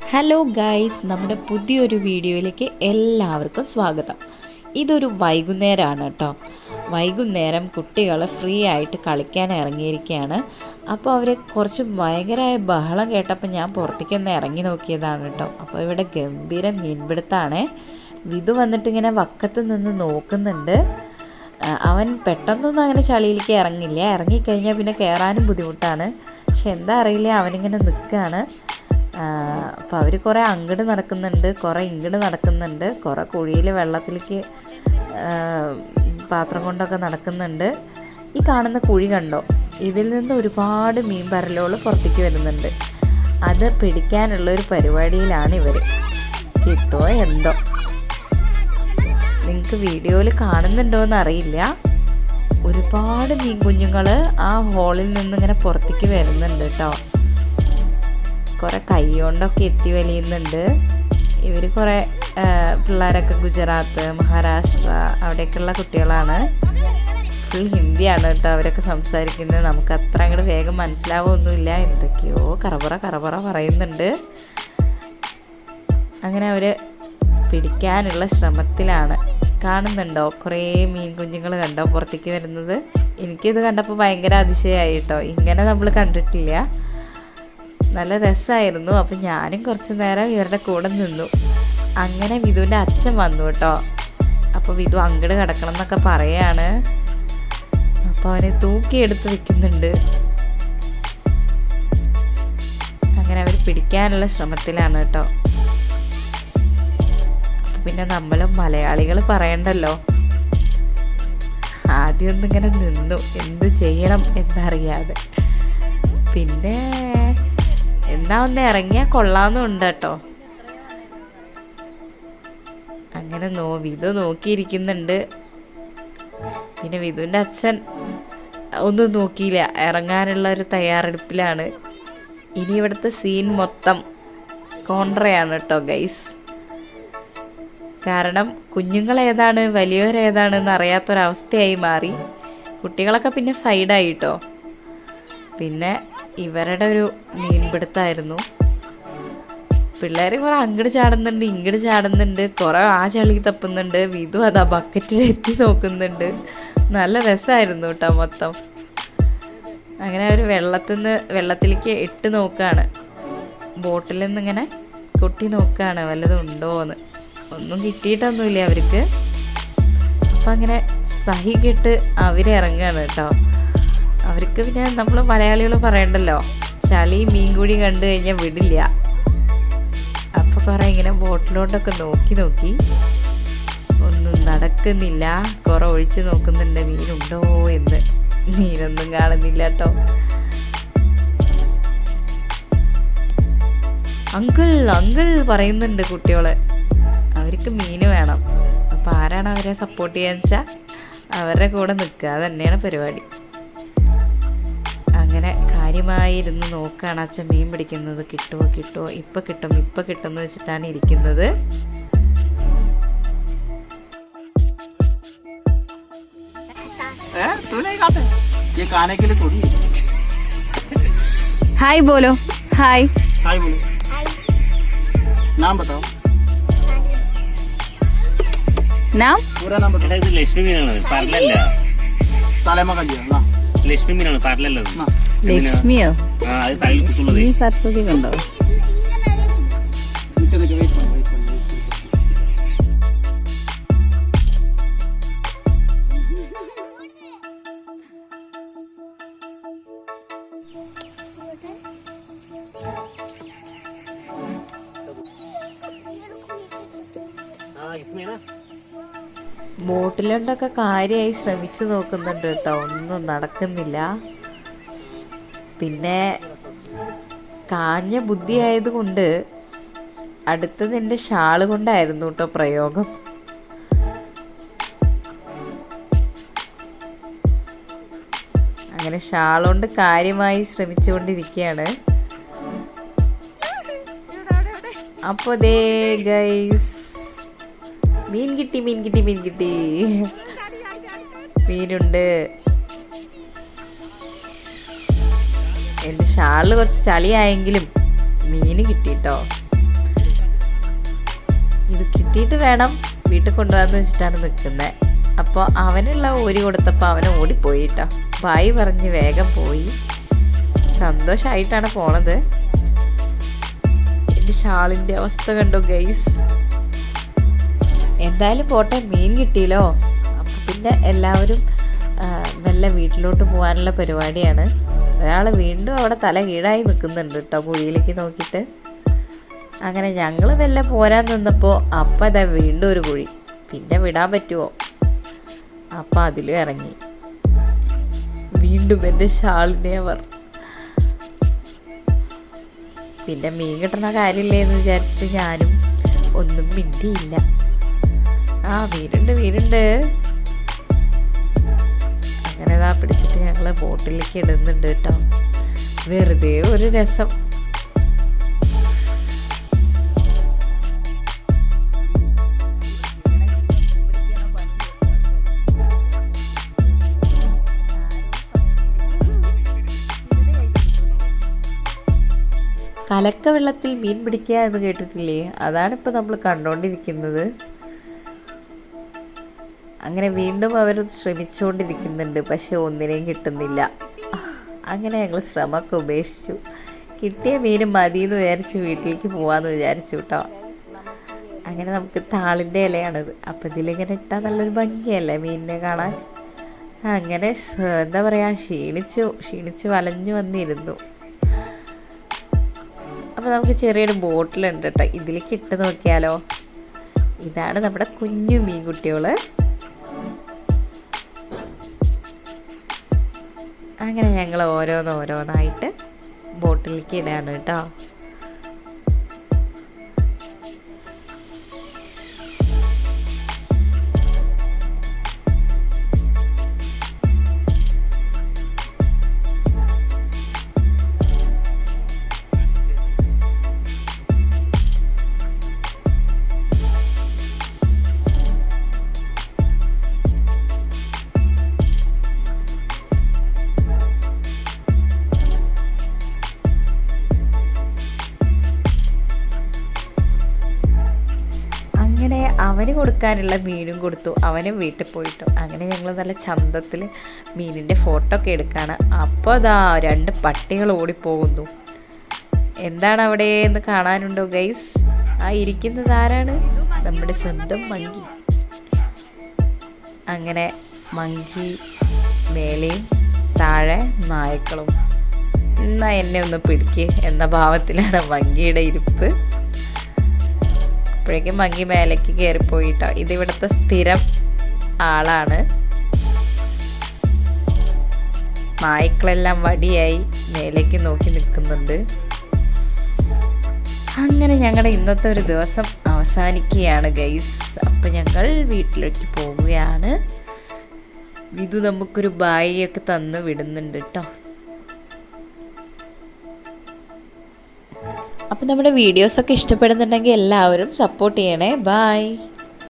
Hello guys നമ്മുടെ പുതിയൊരു വീഡിയോയിലേക്ക് എല്ലാവർക്കും സ്വാഗതം. ഇതൊരു വൈകുന്നേരമാണ് കേട്ടോ വൈകുന്നേരം കുട്ടികൾ ഫ്രീ ആയിട്ട് കളിക്കാൻ ഇറങ്ങിയിരിക്കുകയാണ് അപ്പോൾ അവർ കുറച്ച് ഭയങ്കരമായ ബഹളം കേട്ടപ്പോൾ ഞാൻ പുറത്തേക്കൊന്ന് ഇറങ്ങി നോക്കിയതാണ് കേട്ടോ അപ്പോൾ ഇവിടെ ഗംഭീര മീൻപിടുത്താണ്. വിധു വന്നിട്ട് ഇങ്ങനെ വക്കത്ത് നിന്ന് നോക്കുന്നുണ്ട്. അവൻ പെട്ടെന്നൊന്നും അങ്ങനെ ചളിയിലേക്ക് ഇറങ്ങില്ല. ഇറങ്ങിക്കഴിഞ്ഞാൽ പിന്നെ കയറാനും ബുദ്ധിമുട്ടാണ്. പക്ഷെ എന്താ അറിയില്ല അവനിങ്ങനെ നിൽക്കുകയാണ് അപ്പോൾ അവർ കുറേ അങ്ങട് നടക്കുന്നുണ്ട് കുറേ ഇങ്ങട് നടക്കുന്നുണ്ട് കുറേ കുഴിയിൽ വെള്ളത്തിലേക്ക് പാത്രം കൊണ്ടൊക്കെ നടക്കുന്നുണ്ട്. ഈ കാണുന്ന കുഴി കണ്ടോ? ഇതിൽ നിന്ന് ഒരുപാട് മീൻ പരലുകൾ പുറത്തേക്ക് വരുന്നുണ്ട്. അത് പിടിക്കാനുള്ള ഒരു പരിപാടിയിലാണ് ഇവർ കിട്ടുമോ എന്തോ? നിങ്ങൾക്ക് വീഡിയോയിൽ കാണുന്നുണ്ടോയെന്ന് അറിയില്ല. ഒരുപാട് മീൻ കുഞ്ഞുങ്ങൾ ആ ഹോളിൽ നിന്ന് ഇങ്ങനെ പുറത്തേക്ക് വരുന്നുണ്ട് കേട്ടോ കുറേ കൈ കൊണ്ടൊക്കെ എത്തി വലിയുന്നുണ്ട്. ഇവർ കുറേ പിള്ളേരൊക്കെ ഗുജറാത്ത് മഹാരാഷ്ട്ര അവിടെയൊക്കെയുള്ള കുട്ടികളാണ്. ഫുൾ ഹിന്ദിയാണ് കേട്ടോ അവരൊക്കെ സംസാരിക്കുന്നത്. നമുക്ക് അത്ര അങ്ങോട്ട് വേഗം മനസ്സിലാവൊന്നുമില്ല. എന്തൊക്കെയോ കറപറ കറപറ പറയുന്നുണ്ട്. അങ്ങനെ അവർ പിടിക്കാനുള്ള ശ്രമത്തിലാണ്. കാണുന്നുണ്ടോ? കുറേ മീൻ കുഞ്ഞുങ്ങൾ കണ്ടോ പുറത്തേക്ക് വരുന്നത്? എനിക്കിത് കണ്ടപ്പോൾ ഭയങ്കര അതിശയമായി കേട്ടോ. ഇങ്ങനെ നമ്മൾ കണ്ടിട്ടില്ല. നല്ല രസമായിരുന്നു അപ്പം ഞാനും കുറച്ച് നേരം ഇവരുടെ കൂടെ നിന്നു. അങ്ങനെ വിധുവിന്റെ അച്ഛൻ വന്നു കേട്ടോ. അപ്പോൾ വിധു അങ്ങട് കിടക്കണം എന്നൊക്കെ പറയാണ്. അപ്പോൾ അവനെ തൂക്കിയെടുത്ത് വെക്കുന്നുണ്ട്. അങ്ങനെ അവർ പിടിക്കാനുള്ള ശ്രമത്തിലാണ് കേട്ടോ. പിന്നെ നമ്മളും മലയാളികൾ പറയണ്ടല്ലോ. ആദ്യം ഇങ്ങനെ നിന്നു. എന്ത് ചെയ്യണം എന്നറിയാതെ. പിന്നെ എന്നാ ഒന്ന് ഇറങ്ങിയാൽ കൊള്ളാമെന്നുണ്ട് കേട്ടോ. അങ്ങനെ നോ വിധു നോക്കിയിരിക്കുന്നുണ്ട്. പിന്നെ വിധുവിന്റെ അച്ഛൻ ഒന്നും നോക്കിയില്ല. ഇറങ്ങാനുള്ള ഒരു തയ്യാറെടുപ്പിലാണ്. ഇനി ഇവിടുത്തെ സീൻ മൊത്തം കോൺട്രയാണ് കേട്ടോ ഗൈസ് കാരണം കുഞ്ഞുങ്ങൾ ഏതാണ് വലിയവരേതാണ് എന്ന് അറിയാത്തൊരവസ്ഥയായി മാറി. കുട്ടികളൊക്കെ പിന്നെ സൈഡായി കേട്ടോ. പിന്നെ ഇവരുടെ ഒരു മീൻപിടുത്തമായിരുന്നു പിള്ളേർ കുറെ അങ്ങട് ചാടുന്നുണ്ട് ഇങ്ങട് ചാടുന്നുണ്ട് കുറെ ആ ചളി തപ്പുന്നുണ്ട് വിധു അതാ ബക്കറ്റിൽ എത്തി നോക്കുന്നുണ്ട്. നല്ല രസമായിരുന്നു കേട്ടോ മൊത്തം. അങ്ങനെ അവർ വെള്ളത്തിൽ നിന്ന് വെള്ളത്തിലേക്ക് ഇട്ട് നോക്കുകയാണ് ബോട്ടിൽ നിന്ന് ഇങ്ങനെ കൊട്ടി നോക്കുകയാണ് വല്ലതും ഒന്നും കിട്ടിയിട്ടൊന്നുമില്ല അവർക്ക്. അപ്പം അങ്ങനെ സഹി കെട്ട് അവരിറങ്ങുകയാണ് കേട്ടോ. അവർക്ക് പിന്നെ നമ്മൾ മലയാളികൾ പറയണ്ടല്ലോ. ചളി മീൻ കൂടി കണ്ടു കഴിഞ്ഞാൽ വിടില്ല. അപ്പോൾ കുറേ ഇങ്ങനെ ബോട്ടിലോട്ടൊക്കെ നോക്കി നോക്കി. ഒന്നും നടക്കുന്നില്ല. കുറെ ഒഴിച്ച് നോക്കുന്നുണ്ട്. മീനുണ്ടോ എന്ന്. മീനൊന്നും കാണുന്നില്ല കേട്ടോ അങ്കിൾ അങ്കിൾ പറയുന്നുണ്ട് കുട്ടികൾ. അവർക്ക് മീൻ വേണം. അപ്പം ആരാണ് അവരെ സപ്പോർട്ട് ചെയ്യാന്ന് വെച്ചാൽ അവരുടെ കൂടെ നിൽക്കുക. തന്നെയാണ് പരിപാടി. അങ്ങനെ കാര്യമായിരുന്ന് നോക്കുകയാണ് അച്ഛൻ മീൻ പിടിക്കുന്നത് കിട്ടുമോ കിട്ടുമോ ഇപ്പം കിട്ടും ഇപ്പം കിട്ടും എന്ന് വെച്ചിട്ടാണ് ഇരിക്കുന്നത് ए, तू नहीं खाते ये खाने के लिए थोड़ी है ഹായ് ബോലോ ഹായ് हाय बोलो नाम बताओ നാം पूरा नाम बताओ എടാ, ഇത് ലക്ഷ്മി മീനാണ് പരലല്ല तालेमा का लिया ना ലക്ഷ്മി മീനാണ് പരലല്ല അത്. ना ലക്ഷ്മിയോ? ലക്ഷ്മി സരസ്വതി കണ്ടോ? ബോട്ടിലോട്ടൊക്കെ കാര്യമായി ശ്രമിച്ചു നോക്കുന്നുണ്ട് കേട്ടോ. ഒന്നും നടക്കുന്നില്ല. പിന്നെ കാഞ്ഞ ബുദ്ധി ആയതുകൊണ്ട് അടുത്തത് എന്റെ ഷാൾ കൊണ്ടായിരുന്നു കേട്ടോ പ്രയോഗം. അങ്ങനെ ഷാൾ കൊണ്ട് കാര്യമായി ശ്രമിച്ചുകൊണ്ടിരിക്കുകയാണ് അപ്പോ ദേ ഗൈസ് മീൻ കിട്ടി മീൻ കിട്ടി മീൻ കിട്ടി. മീനുണ്ട്. എന്റെ ഷാളിൽ കുറച്ച് ചളിയായെങ്കിലും മീൻ കിട്ടിട്ടോ. കിട്ടിയിട്ട് വേണം വീട്ടിൽ കൊണ്ടുപോകാന്ന് വെച്ചിട്ടാണ് നിൽക്കുന്നത് അപ്പോൾ അവനുള്ള ഓരി കൊടുത്തപ്പോൾ അവൻ ഓടിപ്പോയി കേട്ടോ ബായി പറഞ്ഞ് വേഗം പോയി. സന്തോഷമായിട്ടാണ് പോണത്. എന്റെ ഷാളിന്റെ അവസ്ഥ കണ്ടോ ഗൈസ്? എന്തായാലും പോട്ടെ മീൻ കിട്ടിയല്ലോ. അപ്പം പിന്നെ എല്ലാവരും മെല്ലെ വീട്ടിലോട്ട് പോകാനുള്ള പരിപാടിയാണ്. ഒരാൾ വീണ്ടും അവിടെ തല കീഴായി നിൽക്കുന്നുണ്ട് കേട്ടോ കുഴിയിലേക്ക് നോക്കിയിട്ട്. അങ്ങനെ ഞങ്ങൾ മെല്ലെ പോരാൻ നിന്നപ്പോൾ അപ്പം ഇതാ വീണ്ടും ഒരു കുഴി. പിന്നെ വിടാൻ പറ്റുമോ അപ്പം അതിലും ഇറങ്ങി. വീണ്ടും എന്റെ ഷാളിനെ അവർ. പിന്നെ മീൻ കിട്ടുന്ന കാര്യമില്ലേ എന്ന് വിചാരിച്ചിട്ട് ഞാനും ഒന്നും മിണ്ടിയില്ല. ആ വീരുണ്ട് വീരുണ്ട്. ഇതാ പിടിച്ചിട്ട് ഞങ്ങൾ ബോട്ടിലേക്ക് ഇടുന്നുണ്ട് കേട്ടോ. വെറുതെ ഒരു രസം. കലക്ക വെള്ളത്തിൽ മീൻ പിടിക്കുക എന്ന് കേട്ടിട്ടില്ലേ? അതാണിപ്പോൾ നമ്മൾ കണ്ടുകൊണ്ടിരിക്കുന്നത് അങ്ങനെ വീണ്ടും അവർ ശ്രമിച്ചുകൊണ്ടിരിക്കുന്നുണ്ട് പക്ഷെ ഒന്നിനെയും കിട്ടുന്നില്ല. അങ്ങനെ ഞങ്ങൾ ശ്രമമൊക്കെ ഉപേക്ഷിച്ചു. കിട്ടിയ മീൻ മതി എന്ന് വിചാരിച്ച് വീട്ടിലേക്ക് പോകാമെന്ന് വിചാരിച്ചു കേട്ടോ അങ്ങനെ നമുക്ക് താളിന്റെ ഇലയാണിത്. അപ്പോൾ ഇതിലിങ്ങനെ ഇട്ടാൽ നല്ലൊരു ഭംഗിയല്ലേ മീനിനെ കാണാൻ? അങ്ങനെ എന്താ പറയുക ക്ഷീണിച്ചു ക്ഷീണിച്ച് വലഞ്ഞു വന്നിരുന്നു. അപ്പോൾ നമുക്ക് ചെറിയൊരു ബോട്ടിലുണ്ട് കേട്ടോ ഇതിലേക്ക് ഇട്ട് നോക്കിയാലോ? ഇതാണ് നമ്മുടെ കുഞ്ഞു മീൻകുട്ടികൾ അങ്ങനെ ഞങ്ങൾ ഓരോന്ന് ഓരോന്നായിട്ട് ബോട്ടിലേക്ക് ഇടാണ് കേട്ടോ. അങ്ങനെ അവന് കൊടുക്കാനുള്ള മീനും കൊടുത്തു. അവനും വീട്ടിൽ പോയിട്ടു. അങ്ങനെ ഞങ്ങൾ നല്ല ചന്തത്തിൽ മീനിന്റെ ഫോട്ടോ ഒക്കെ എടുക്കുകയാണ് അപ്പോൾ അതാ രണ്ട് പട്ടികൾ ഓടിപ്പോകുന്നു. എന്താണ് അവിടെ എന്ന് കാണാനുണ്ടോ ഗൈസ് ആ ഇരിക്കുന്നത് ആരാണ്? നമ്മുടെ സ്വന്തം മങ്കി. അങ്ങനെ മങ്കി മേലെയും താഴെ നായ്ക്കളും. എന്നാ എന്നെ ഒന്ന് പിടിക്ക് എന്ന ഭാവത്തിലാണ് മങ്കിയുടെ ഇരിപ്പ്. അപ്പോഴേക്കും മങ്കി മേലേക്ക് കയറിപ്പോയിട്ടോ ഇത് ഇവിടുത്തെ സ്ഥിരം ആളാണ്. നായ്ക്കളെല്ലാം വടിയായി മേലേക്ക് നോക്കി നിൽക്കുന്നുണ്ട്. അങ്ങനെ ഞങ്ങളുടെ ഇന്നത്തെ ഒരു ദിവസം അവസാനിക്കുകയാണ് ഗൈസ്. അപ്പം ഞങ്ങൾ വീട്ടിലേക്ക് പോവുകയാണ്. വിധു നമുക്കൊരു ബായിയൊക്കെ തന്ന് വിടുന്നുണ്ട് കേട്ടോ അപ്പോൾ നമ്മുടെ വീഡിയോസൊക്കെ ഇഷ്ടപ്പെടുന്നുണ്ടെങ്കിൽ എല്ലാവരും സപ്പോർട്ട് ചെയ്യണേ. ബായ്